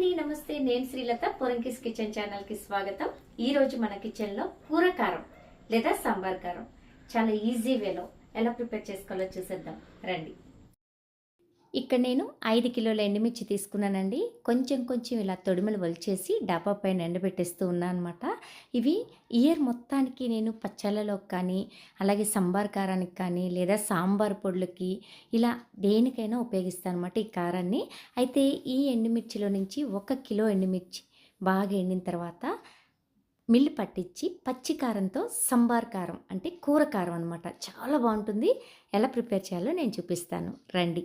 అండి నమస్తే. నేను శ్రీలత పొరంకిస్ కిచెన్ ఛానల్కి స్వాగతం. ఈ రోజు మన కిచెన్లో కూర కారం లేదా సాంబార్ కారం. చాలా ఈజీ వేలో ఎలా ప్రిపేర్ చేసుకోవాలో చూసేద్దాం. రండి. ఇక్కడ నేను ఐదు కిలోల ఎండుమిర్చి తీసుకున్నానండి. కొంచెం కొంచెం ఇలా తొడిమలు వలిచేసి డాబా పైన ఎండబెట్టేస్తూ ఉన్నాను అనమాట ఇవి ఇయర్ మొత్తానికి నేను పచ్చళ్ళలో కానీ అలాగే సాంబార్ కారానికి కానీ లేదా సాంబార్ పొడులకి ఇలా దేనికైనా ఉపయోగిస్తాను అనమాట ఈ కారాన్ని. అయితే ఈ ఎండుమిర్చిలో నుంచి ఒక కిలో ఎండుమిర్చి బాగా ఎండిన తర్వాత మిల్లు పట్టించి పచ్చి కారంతో సంబార్ కారం అంటే కూర కారం అనమాట చాలా బాగుంటుంది. ఎలా ప్రిపేర్ చేయాలో నేను చూపిస్తాను. రండి.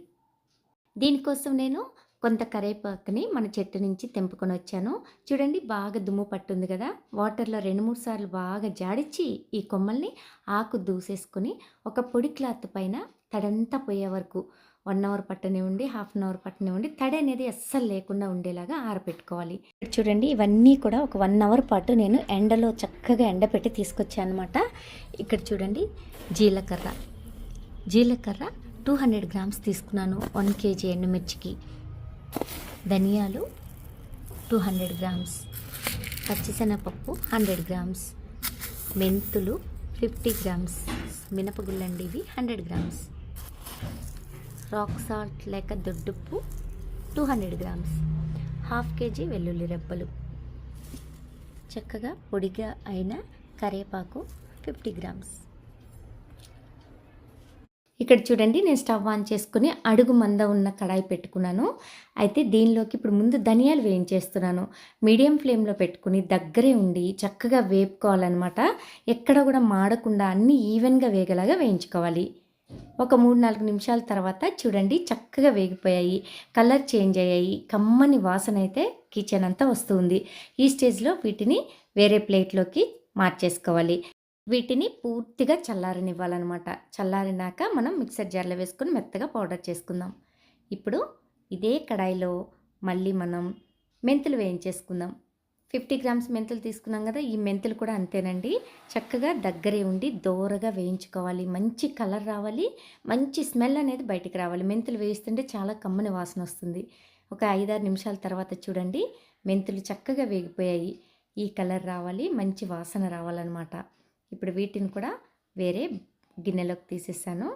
దీనికోసం నేను కొంత కరేపాకుని మన చెట్టు నుంచి తెంపుకొని వచ్చాను. చూడండి బాగా దుమ్ము పట్టుంది కదా. వాటర్లో రెండు మూడు సార్లు బాగా జాడిచ్చి ఈ కొమ్మల్ని ఆకు దూసేసుకొని ఒక పొడి క్లాత్ పైన తడంతా పోయే వరకు వన్ అవర్ పట్టనివ్వండి హాఫ్ అన్ అవర్ పట్టనివ్వండి తడి అనేది అస్సలు లేకుండా ఉండేలాగా ఆరబెట్టుకోవాలి చూడండి ఇవన్నీ కూడా ఒక వన్ అవర్ పాటు నేను ఎండలో చక్కగా ఎండపెట్టి తీసుకొచ్చాను అనమాట ఇక్కడ చూడండి జీలకర్ర. జీలకర్ర టూ హండ్రెడ్ గ్రామ్స్ తీసుకున్నాను. వన్ కేజీ ఎండుమిర్చికి. ధనియాలు టూ హండ్రెడ్ గ్రామ్స్. పచ్చిశనగపప్పు హండ్రెడ్ గ్రామ్స్. మెంతులు ఫిఫ్టీ గ్రామ్స్. మినపగుళ్ళండి ఇవి హండ్రెడ్ గ్రామ్స్. రాక్ సాల్ట్ లేక దొడ్డుప్పు two hundred grams. Half kg వెల్లుల్లి రెబ్బలు. చక్కగా పొడిగా అయిన కరివేపాకు ఫిఫ్టీ గ్రామ్స్. ఇక్కడ చూడండి నేను స్టవ్ ఆన్ చేసుకుని అడుగు మంద ఉన్న కడాయి పెట్టుకున్నాను. అయితే దీనిలోకి ఇప్పుడు ముందు ధనియాలు వేయించేస్తున్నాను. మీడియం ఫ్లేమ్లో పెట్టుకుని దగ్గరే ఉండి చక్కగా వేపుకోవాలన్నమాట. ఎక్కడ కూడా మాడకుండా అన్నీ ఈవెన్గా వేగలాగా వేయించుకోవాలి. ఒక మూడు నాలుగు నిమిషాల తర్వాత చూడండి చక్కగా వేగిపోయాయి. కలర్ చేంజ్ అయ్యాయి. కమ్మని వాసన అయితే కిచెన్ అంతా వస్తుంది. ఈ స్టేజ్లో వీటిని వేరే ప్లేట్లోకి మార్చేసుకోవాలి. వీటిని పూర్తిగా చల్లారనివ్వాలన్నమాట. చల్లారినాక మనం మిక్సర్ జార్లో వేసుకొని మెత్తగా పౌడర్ చేసుకుందాం. ఇప్పుడు ఇదే కడాయిలో మళ్ళీ మనం మెంతులు వేయించేసుకుందాం. ఫిఫ్టీ గ్రామ్స్ మెంతులు తీసుకున్నాం కదా ఈ మెంతులు కూడా అంతేనండి. చక్కగా దగ్గరే ఉండి దోరగా వేయించుకోవాలి. మంచి కలర్ రావాలి. మంచి స్మెల్ అనేది బయటికి రావాలి. మెంతులు వేయిస్తుంటే చాలా కమ్మని వాసన వస్తుంది. ఒక ఐదారు నిమిషాల తర్వాత చూడండి మెంతులు చక్కగా వేగిపోయాయి. ఈ కలర్ రావాలి మంచి వాసన రావాలన్నమాట. ఇప్పుడు వీటిని కూడా వేరే గిన్నెలోకి తీసేసాను.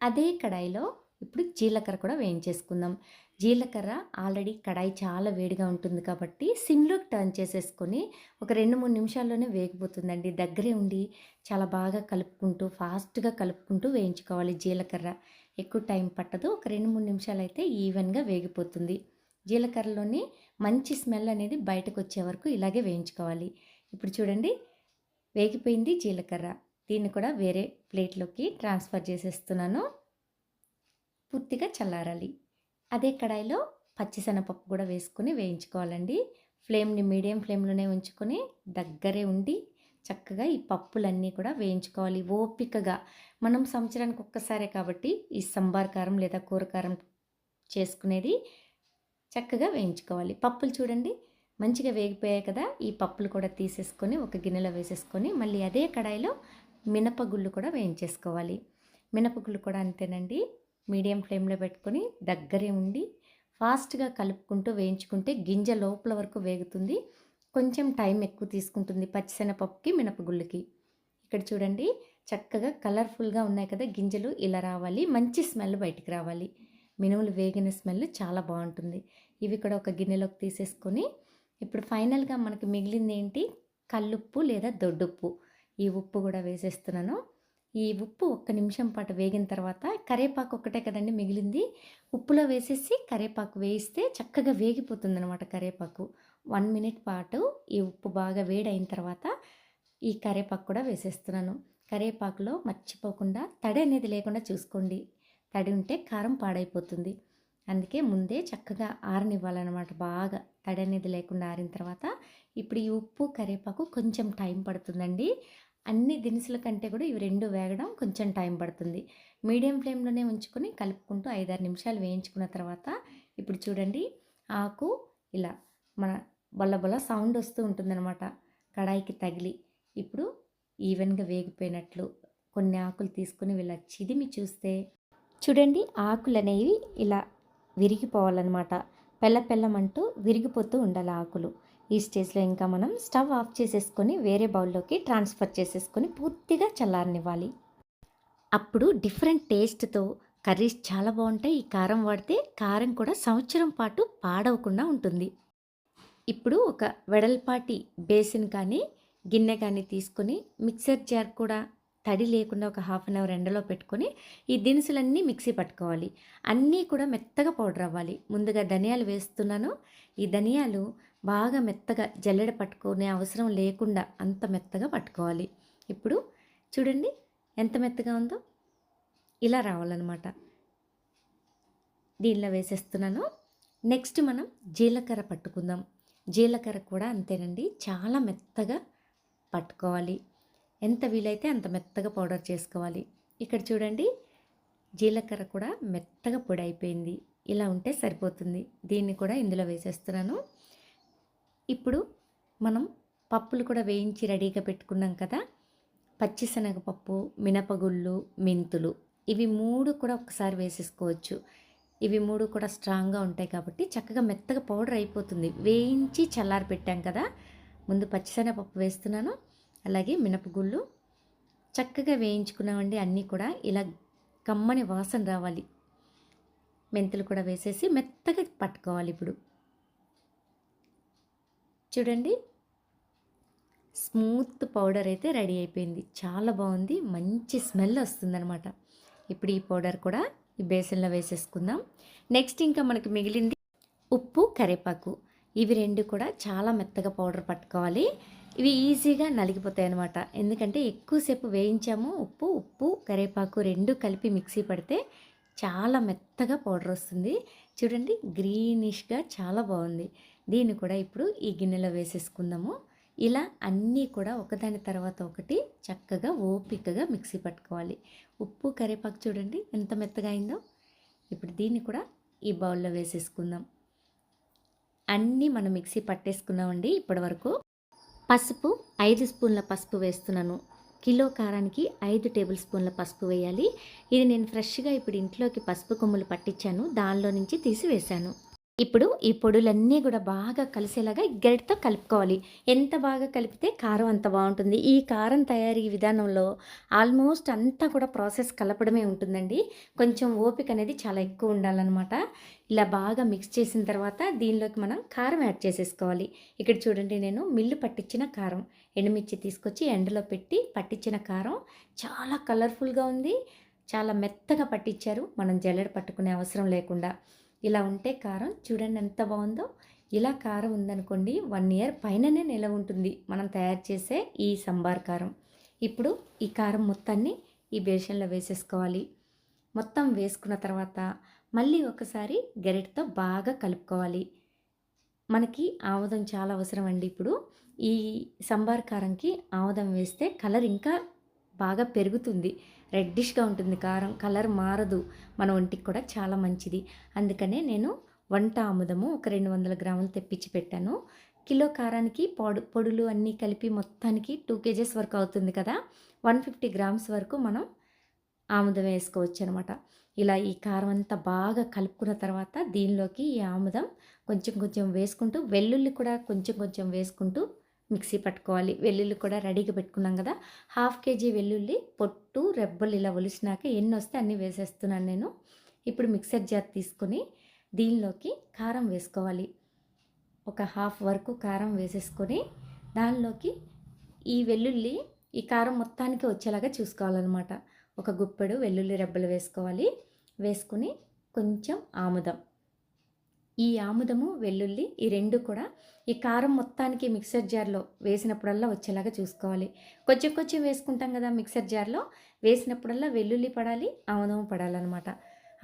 అదే కడాయిలో ఇప్పుడు జీలకర్ర కూడా వేయించేసుకుందాం. జీలకర్ర ఆల్రెడీ కడాయి చాలా వేడిగా ఉంటుంది కాబట్టి సిమ్లోకి టర్న్ చేసేసుకొని ఒక రెండు మూడు నిమిషాల్లోనే వేగిపోతుందండి. దగ్గరే ఉండి చాలా బాగా కలుపుకుంటూ ఫాస్ట్గా కలుపుకుంటూ వేయించుకోవాలి జీలకర్ర. ఎక్కువ టైం పట్టదు. ఒక రెండు మూడు నిమిషాలు అయితే ఈవెన్గా వేగిపోతుంది. జీలకర్రలోని మంచి స్మెల్ అనేది బయటకు వచ్చే వరకు ఇలాగే వేయించుకోవాలి. ఇప్పుడు చూడండి వేగిపోయింది జీలకర్ర. దీన్ని కూడా వేరే ప్లేట్లోకి ట్రాన్స్ఫర్ చేసేస్తున్నాను. పూర్తిగా చల్లారాలి. అదే కడాయిలో పచ్చిశనగపప్పు కూడా వేసుకొని వేయించుకోవాలండి. ఫ్లేమ్ని మీడియం ఫ్లేమ్లోనే ఉంచుకొని దగ్గరే ఉండి చక్కగా ఈ పప్పులన్నీ కూడా వేయించుకోవాలి ఓపికగా. మనం సంవత్సరానికి ఒక్కసారే కాబట్టి ఈ సంబార్ కారం లేదా కూరకారం చేసుకునేది చక్కగా వేయించుకోవాలి. పప్పులు చూడండి. మంచిగా వేగిపోయాయి కదా ఈ పప్పులు కూడా తీసేసుకొని ఒక గిన్నెలో వేసేసుకొని మళ్ళీ అదే కడాయిలో మినపగుళ్ళు కూడా వేయించేసుకోవాలి. మినపగుళ్ళు కూడా అంతేనండి. మీడియం ఫ్లేమ్లో పెట్టుకొని దగ్గరే ఉండి ఫాస్ట్గా కలుపుకుంటూ వేయించుకుంటే గింజ లోపల వరకు వేగుతుంది. కొంచెం టైం ఎక్కువ తీసుకుంటుంది పచ్చిశనగపప్పుకి మినపగుళ్ళకి. ఇక్కడ చూడండి చక్కగా కలర్ఫుల్గా ఉన్నాయి కదా గింజలు ఇలా రావాలి. మంచి స్మెల్ బయటికి రావాలి. మినుములు వేగిన స్మెల్ చాలా బాగుంటుంది. ఇవి కూడా ఒక గిన్నెలోకి తీసేసుకొని ఇప్పుడు ఫైనల్గా మనకి మిగిలింది ఏంటి? కల్లుప్పు లేదా దొడ్డుప్పు. ఈ ఉప్పు కూడా వేసేస్తున్నాను. ఈ ఉప్పు ఒక్క నిమిషం పాటు వేగిన తర్వాత కరేపాకు ఒక్కటే కదండి మిగిలింది. ఉప్పులో వేసేసి కరేపాకు వేయిస్తే చక్కగా వేగిపోతుంది అనమాట కరేపాకు. వన్ మినిట్ పాటు ఈ ఉప్పు బాగా వేడైన తర్వాత ఈ కరేపాకు కూడా వేసేస్తున్నాను. కరేపాకులో మర్చిపోకుండా తడి అనేది లేకుండా చూసుకోండి. తడి ఉంటే కారం పాడైపోతుంది. అందుకే ముందే చక్కగా ఆరనివ్వాలన్నమాట బాగా. తడి అనేది లేకుండా ఆరిన తర్వాత ఇప్పుడు ఈ ఉప్పు కరివేపాకు కొంచెం టైం పడుతుందండి. అన్ని దినుసుల కంటే కూడా ఇవి రెండు వేగడం కొంచెం టైం పడుతుంది. మీడియం ఫ్లేమ్లోనే ఉంచుకొని కలుపుకుంటూ ఐదారు నిమిషాలు వేయించుకున్న తర్వాత ఇప్పుడు చూడండి ఆకు ఇలా మన బల్ల బల్ల సౌండ్ వస్తూ ఉంటుందన్నమాట. కడాయికి తగిలి ఇప్పుడు ఈవెన్గా వేగిపోయినట్లు కొన్ని ఆకులు తీసుకుని ఇలా చిదిమి చూస్తే చూడండి ఆకులు అనేవి ఇలా విరిగిపోవాలన్నమాట. పెళ్ళపెళ్ళమంటూ విరిగిపోతూ ఉండాలి ఆకులు. ఈ స్టేజ్లో ఇంకా మనం స్టవ్ ఆఫ్ చేసేసుకొని వేరే బౌల్లోకి ట్రాన్స్ఫర్ చేసేసుకొని పూర్తిగా చల్లారనివ్వాలి. అప్పుడు డిఫరెంట్ టేస్ట్తో కర్రీస్ చాలా బాగుంటాయి. ఈ కారం వాడితే కారం కూడా సంవత్సరం పాటు పాడవకుండా ఉంటుంది. ఇప్పుడు ఒక వెడల్పాటి బేసిన్ కానీ గిన్నె కానీ తీసుకొని మిక్సర్ జార్ కూడా తడి లేకుండా ఒక హాఫ్ అన్ అవర్ ఎండలో పెట్టుకొని ఈ దినుసులన్నీ మిక్సీ పట్టుకోవాలి. అన్నీ కూడా మెత్తగా పౌడర్ అవ్వాలి. ముందుగా ధనియాలు వేస్తున్నాను. ఈ ధనియాలు బాగా మెత్తగా జల్లెడ పట్టుకునే అవసరం లేకుండా అంత మెత్తగా పట్టుకోవాలి. ఇప్పుడు చూడండి ఎంత మెత్తగా ఉందో. ఇలా రావాలన్నమాట. దీనిలో వేసేస్తున్నాను. నెక్స్ట్ మనం జీలకర్ర పట్టుకుందాం. జీలకర్ర కూడా అంతేనండి. చాలా మెత్తగా పట్టుకోవాలి. ఎంత వీలైతే అంత మెత్తగా పౌడర్ చేసుకోవాలి. ఇక్కడ చూడండి జీలకర్ర కూడా మెత్తగా పొడి అయిపోయింది. ఇలా ఉంటే సరిపోతుంది. దీన్ని కూడా ఇందులో వేసేస్తున్నాను. ఇప్పుడు మనం పప్పులు కూడా వేయించి రెడీగా పెట్టుకున్నాం కదా. పచ్చిశనగపప్పు మినపగుళ్ళు మెంతులు ఇవి మూడు కూడా ఒకసారి వేసేసుకోవచ్చు. ఇవి మూడు కూడా స్ట్రాంగ్గా ఉంటాయి కాబట్టి చక్కగా మెత్తగా పౌడర్ అయిపోతుంది. వేయించి చల్లారి పెట్టాం కదా. ముందు పచ్చిశనగపప్పు వేస్తున్నాను. అలాగే మినపగుళ్ళు చక్కగా వేయించుకున్నామండి అన్నీ కూడా. ఇలా కమ్మని వాసన రావాలి. మెంతులు కూడా వేసేసి మెత్తగా పట్టుకోవాలి ఇప్పుడు. చూడండి. స్మూత్ పౌడర్ అయితే రెడీ అయిపోయింది. చాలా బాగుంది. మంచి స్మెల్ వస్తుందనమాట ఇప్పుడు ఈ పౌడర్ కూడా ఈ బేసన్లో వేసేసుకుందాం. నెక్స్ట్ ఇంకా మనకి మిగిలింది ఉప్పు కరివేపాకు. ఇవి రెండు కూడా చాలా మెత్తగా పౌడర్ పట్టుకోవాలి. ఇవి ఈజీగా నలిగిపోతాయి అనమాట ఎందుకంటే ఎక్కువసేపు వేయించాము ఉప్పు ఉప్పు కరేపాకు రెండు కలిపి మిక్సీ పడితే చాలా మెత్తగా పౌడర్ వస్తుంది. చూడండి గ్రీనిష్గా చాలా బాగుంది. దీన్ని కూడా ఇప్పుడు ఈ గిన్నెలో వేసేసుకుందాము. ఇలా అన్నీ కూడా ఒకదాని తర్వాత ఒకటి చక్కగా ఓపికగా మిక్సీ పట్టుకోవాలి. ఉప్పు కరేపాకు చూడండి ఎంత మెత్తగా అయిందో. ఇప్పుడు దీన్ని కూడా ఈ బౌల్లో వేసేసుకుందాం. అన్నీ మనం మిక్సీ పట్టేసుకున్నామండి ఇప్పటి వరకు పసుపు ఐదు స్పూన్ల పసుపు వేస్తున్నాను. కిలో కారానికి ఐదు టేబుల్ స్పూన్ల పసుపు వేయాలి. ఇది నేను ఫ్రెష్గా ఇప్పుడు ఇంట్లోకి పసుపు కొమ్ములు పట్టించాను. దానిలో నుంచి తీసి వేశాను. ఇప్పుడు ఈ పొడులన్నీ కూడా బాగా కలిసేలాగా గరిటతో కలుపుకోవాలి. ఎంత బాగా కలిపితే కారం అంత బాగుంటుంది. ఈ కారం తయారీ విధానంలో ఆల్మోస్ట్ అంతా కూడా ప్రాసెస్ కలపడమే ఉంటుందండి. కొంచెం ఓపిక అనేది చాలా ఎక్కువ ఉండాలన్నమాట. ఇలా బాగా మిక్స్ చేసిన తర్వాత దీనిలోకి మనం కారం యాడ్ చేసేసుకోవాలి. ఇక్కడ చూడండి నేను మిల్లు పట్టించిన కారం ఎండుమిర్చి తీసుకొచ్చి ఎండలో పెట్టి పట్టించిన కారం చాలా కలర్ఫుల్గా ఉంది. చాలా మెత్తగా పట్టించారు మనం జల్లెడ పట్టుకునే అవసరం లేకుండా. ఇలా ఉంటే కారం చూడండి ఎంత బాగుందో. ఇలా కారం ఉందనుకోండి వన్ ఇయర్ పైననే నిలవ ఉంటుంది. మనం తయారు చేసే ఈ సంబార్ కారం. ఇప్పుడు ఈ కారం మొత్తాన్ని ఈ బేషన్లో వేసేసుకోవాలి. మొత్తం వేసుకున్న తర్వాత మళ్ళీ ఒకసారి గరిటతో బాగా కలుపుకోవాలి. మనకి ఆముదం చాలా అవసరం అండి ఇప్పుడు. ఈ సంబార్ కారంకి ఆముదం వేస్తే కలర్ ఇంకా బాగా పెరుగుతుంది. రెడ్డిష్గా ఉంటుంది. కారం కలర్ మారదు మన ఒంటికి కూడా చాలా మంచిది. అందుకనే నేను వంట ఆముదము ఒక రెండు వందల గ్రాములు తెప్పించి పెట్టాను. కిలో కారానికి పొడు పొడులు అన్నీ కలిపి మొత్తానికి టూ కేజెస్ వరకు అవుతుంది కదా. వన్ ఫిఫ్టీ గ్రామ్స్ వరకు మనం ఆముదం వేసుకోవచ్చు అనమాట ఇలా ఈ కారం అంతా బాగా కలుపుకున్న తర్వాత దీనిలోకి ఈ ఆముదం కొంచెం కొంచెం వేసుకుంటూ వెల్లుల్లి కూడా కొంచెం కొంచెం వేసుకుంటూ మిక్సీ పట్టుకోవాలి. వెల్లుల్లి కూడా రెడీగా పెట్టుకున్నాం కదా. హాఫ్ కేజీ వెల్లుల్లి పొట్టు రెబ్బలు ఇలా ఒలిసినాక ఎన్ని వస్తే అన్నీ వేసేస్తున్నాను నేను. ఇప్పుడు మిక్సర్ జార్ తీసుకొని దీనిలోకి కారం వేసుకోవాలి. ఒక హాఫ్ వరకు కారం వేసేసుకొని దానిలోకి ఈ వెల్లుల్లి ఈ కారం మొత్తానికి వచ్చేలాగా చూసుకోవాలన్నమాట. ఒక గుప్పెడు వెల్లుల్లి రెబ్బలు వేసుకోవాలి. వేసుకుని కొంచెం ఆముదం. ఈ ఆముదము వెల్లుల్లి ఈ రెండు కూడా ఈ కారం మొత్తానికి మిక్సర్ జార్లో వేసినప్పుడల్లా వచ్చేలాగా చూసుకోవాలి. కొంచెం కొంచెం వేసుకుంటాం కదా మిక్సర్ జార్లో వేసినప్పుడల్లా వెల్లుల్లి పడాలి ఆముదం పడాలన్నమాట.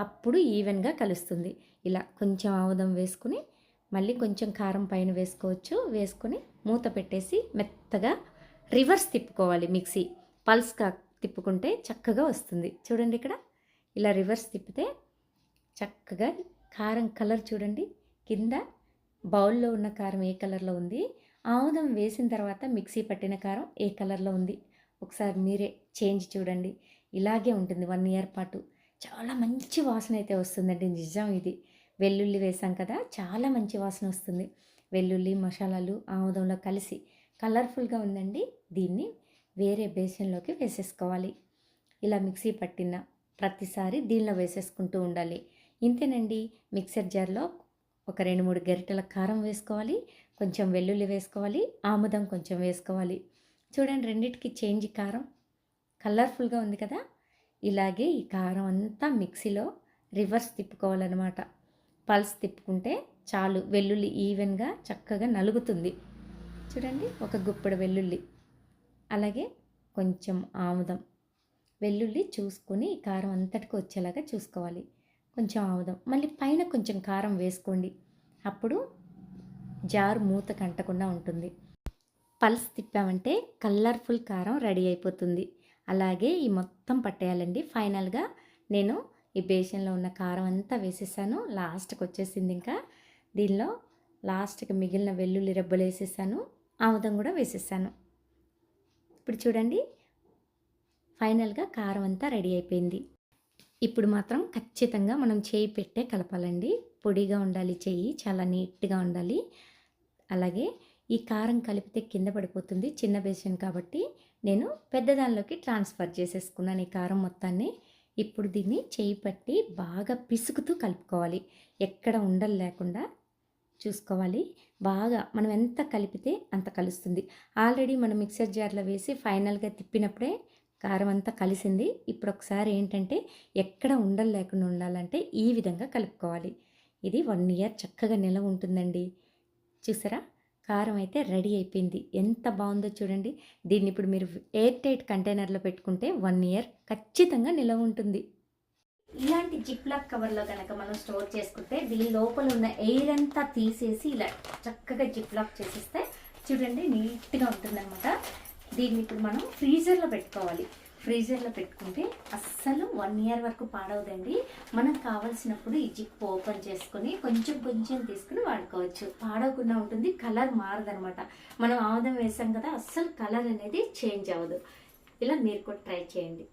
అప్పుడు ఈవెన్గా కలుస్తుంది. ఇలా కొంచెం ఆముదం వేసుకుని మళ్ళీ కొంచెం కారం పైన వేసుకోవచ్చు. వేసుకొని మూత పెట్టేసి మెత్తగా రివర్స్ తిప్పుకోవాలి మిక్సీ. పల్స్గా తిప్పుకుంటే చక్కగా వస్తుంది. చూడండి ఇక్కడ. ఇలా రివర్స్ తిప్పితే చక్కగా కారం కలర్ చూడండి. కింద బౌల్లో ఉన్న కారం ఏ కలర్లో ఉంది? ఆముదం వేసిన తర్వాత మిక్సీ పట్టిన కారం ఏ కలర్లో ఉంది? ఒకసారి మీరే చేంజ్ చూడండి. ఇలాగే ఉంటుంది వన్ ఇయర్ పాటు. చాలా మంచి వాసన అయితే వస్తుందండి. నిజం ఇది. వెల్లుల్లి వేసాం కదా చాలా మంచి వాసన వస్తుంది. వెల్లుల్లి మసాలాలు ఆముదంలో కలిసి కలర్ఫుల్గా ఉందండి. దీన్ని వేరే బేసన్లోకి వేసేసుకోవాలి. ఇలా మిక్సీ పట్టిన ప్రతిసారి దీనిలో వేసేసుకుంటూ ఉండాలి. ఇంతేనండి. మిక్సర్ జార్లో ఒక రెండు మూడు గరిటెల కారం వేసుకోవాలి. కొంచెం వెల్లుల్లి వేసుకోవాలి. ఆముదం కొంచెం వేసుకోవాలి. చూడండి రెండిటికి చేంజ్ కారం కలర్ఫుల్గా ఉంది కదా. ఇలాగే ఈ కారం అంతా మిక్సీలో రివర్స్ తిప్పుకోవాలన్నమాట. పల్స్ తిప్పుకుంటే చాలు. వెల్లుల్లి ఈవెన్గా చక్కగా నలుగుతుంది. చూడండి ఒక గుప్పెడు వెల్లుల్లి. అలాగే కొంచెం ఆముదం. వెల్లుల్లి చూసుకుని ఈ కారం అంతటికి వచ్చేలాగా చూసుకోవాలి. కొంచెం ఆముదం మళ్ళీ పైన కొంచెం కారం వేసుకోండి. అప్పుడు జారు మూత కంటకుండా ఉంటుంది. పల్స్ తిప్పామంటే కలర్ఫుల్ కారం రెడీ అయిపోతుంది. అలాగే ఈ మొత్తం పట్టేయాలండి. ఫైనల్గా నేను ఈ బేషన్లో ఉన్న కారం అంతా వేసేసాను. లాస్ట్కి వచ్చేసింది ఇంకా. దీనిలో లాస్ట్కి మిగిలిన వెల్లుల్లి రెబ్బలు వేసేసాను. ఆముదం కూడా వేసేసాను. ఇప్పుడు చూడండి. ఫైనల్గా కారం అంతా రెడీ అయిపోయింది. ఇప్పుడు మాత్రం ఖచ్చితంగా మనం చేయి పెట్టే కలపాలండి. పొడిగా ఉండాలి చేయి చాలా నీట్గా ఉండాలి. అలాగే ఈ కారం కలిపితే కింద పడిపోతుంది చిన్న బేసిన్ కాబట్టి నేను పెద్దదానిలోకి ట్రాన్స్ఫర్ చేసేసుకున్నాను ఈ కారం మొత్తాన్ని. ఇప్పుడు దీన్ని చేయి పట్టి బాగా పిసుకుతూ కలుపుకోవాలి. ఎక్కడ ఉండలు లేకుండా చూసుకోవాలి. బాగా మనం ఎంత కలిపితే అంత కలుస్తుంది. ఆల్రెడీ మనం మిక్సర్ జార్లో వేసి ఫైనల్గా తిప్పినప్పుడే కారం అంతా కలిసింది. ఇప్పుడు ఒకసారి ఏంటంటే ఎక్కడ ఉండలు లేకుండా ఉండాలంటే ఈ విధంగా కలుపుకోవాలి. ఇది వన్ ఇయర్ చక్కగా నిలవ ఉంటుందండి. చూసారా? కారం అయితే రెడీ అయిపోయింది. ఎంత బాగుందో చూడండి. దీన్ని ఇప్పుడు మీరు ఎయిర్ టైట్ కంటైనర్లో పెట్టుకుంటే వన్ ఇయర్ ఖచ్చితంగా నిలవ ఉంటుంది. ఇలాంటి జిప్లాక్ కవర్లో కనుక మనం స్టోర్ చేసుకుంటే దీని లోపల ఉన్న ఎయిర్ అంతా తీసేసి ఇలా చక్కగా జిప్లాక్ చేసేస్తే చూడండి నీట్గా ఉంటుందన్నమాట. దీన్ని ఇప్పుడు మనం ఫ్రీజర్లో పెట్టుకోవాలి. ఫ్రీజర్లో పెట్టుకుంటే అస్సలు వన్ ఇయర్ వరకు పాడవదండి. మనకు కావాల్సినప్పుడు ఈ జిప్ ఓపెన్ చేసుకొని కొంచెం కొంచెం తీసుకుని వాడుకోవచ్చు. పాడవకుండా ఉంటుంది కలర్ మారదనమాట. మనం ఆముదం వేసాం కదా అస్సలు కలర్ అనేది చేంజ్ అవ్వదు. ఇలా మీరు కూడా ట్రై చేయండి.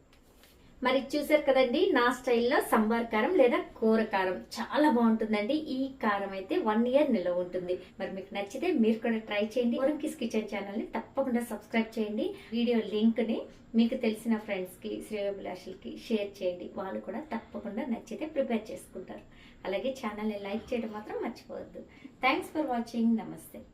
మరి చూసారు కదండి నా స్టైల్లో సంబార్ కారం లేదా కూర కారం చాలా బాగుంటుందండి. ఈ కారం అయితే వన్ ఇయర్ నిల్వ ఉంటుంది. మరి మీకు నచ్చితే మీరు కూడా ట్రై చేయండి. ఓరంకిస్ కిచెన్ ఛానల్ని తప్పకుండా సబ్స్క్రైబ్ చేయండి. వీడియో లింక్ని మీకు తెలిసిన ఫ్రెండ్స్కి శ్రేయోభిలాషులకి షేర్ చేయండి. వాళ్ళు కూడా తప్పకుండా నచ్చితే ప్రిపేర్ చేసుకుంటారు. అలాగే ఛానల్ని లైక్ చేయడం మాత్రం మర్చిపోవద్దు. Thanks for watching. నమస్తే.